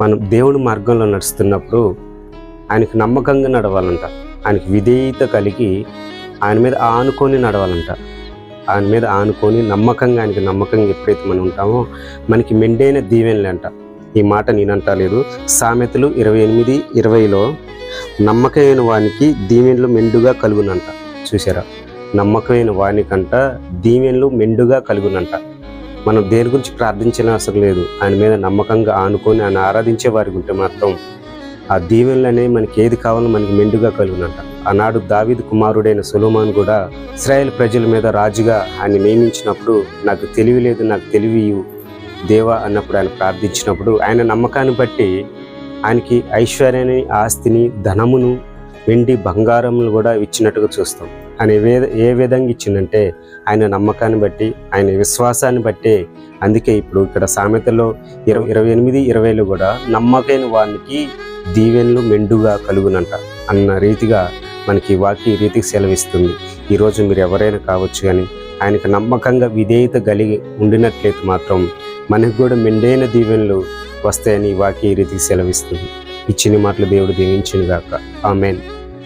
మనం దేవుని మార్గంలో నడుస్తున్నప్పుడు ఆయనకి నమ్మకంగా నడవాలంట. ఆయనకి విధేయత కలిగి ఆయన మీద ఆనుకొని నడవాలంట. ఆయన మీద ఆనుకొని నమ్మకంగా ఆయనకి నమ్మకంగా ఎప్పుడైతే మనం ఉంటామో మనకి మెండైన దీవెనలే అంట. ఈ మాట నేనంటలేదు సామెతలు ఇరవై ఎనిమిది ఇరవైలో నమ్మకమైన వానికి దీవెనలు మెండుగా కలుగునంట. చూసారా నమ్మకమైన వానికంట దీవెనలు మెండుగా కలుగునంట. మనం దేని గురించి ప్రార్థించిన అవసరం లేదు. ఆయన మీద నమ్మకంగా ఆనుకొని ఆయన ఆరాధించే వారికి ఉంటే మాత్రం ఆ దీవెనలనే మనకి ఏది కావాలో మనకి మెండుగా కలుగునంట. ఆనాడు దావిద్ కుమారుడైన సులోమాన్ కూడా ఇస్రాయేల్ ప్రజల మీద రాజుగా ఆయన నియమించినప్పుడు నాకు తెలివి లేదు నాకు తెలివి దేవా అన్నప్పుడు ఆయన ప్రార్థించినప్పుడు ఆయన నమ్మకాన్ని బట్టి ఆయనకి ఐశ్వర్యాన్ని ఆస్తిని ధనమును వెండి బంగారములు కూడా ఇచ్చినట్టుగా చూస్తాం. ఆయన ఏ ఏ విధంగా ఇచ్చిందంటే ఆయన నమ్మకాన్ని బట్టి ఆయన విశ్వాసాన్ని బట్టే. అందుకే ఇప్పుడు ఇక్కడ సామెతలో ఇరవై ఇరవై ఎనిమిది ఇరవైలో కూడా నమ్మకైన వానికి దీవెనలు మెండుగా కలుగునంట అన్న రీతిగా మనకి వాకి వాక్య రీతికి సెలవిస్తుంది. ఈరోజు మీరు ఎవరైనా కావచ్చు కానీ ఆయనకు నమ్మకంగా విధేయత కలిగి ఉండినట్లయితే మాత్రం మనకు కూడా మెండైన దీవెనలు వస్తాయని ఈ వాక్య రీతికి సెలవిస్తుంది. ఇచ్చిన మాటలు దేవుడు దీవించిన గాక ఆమెన్.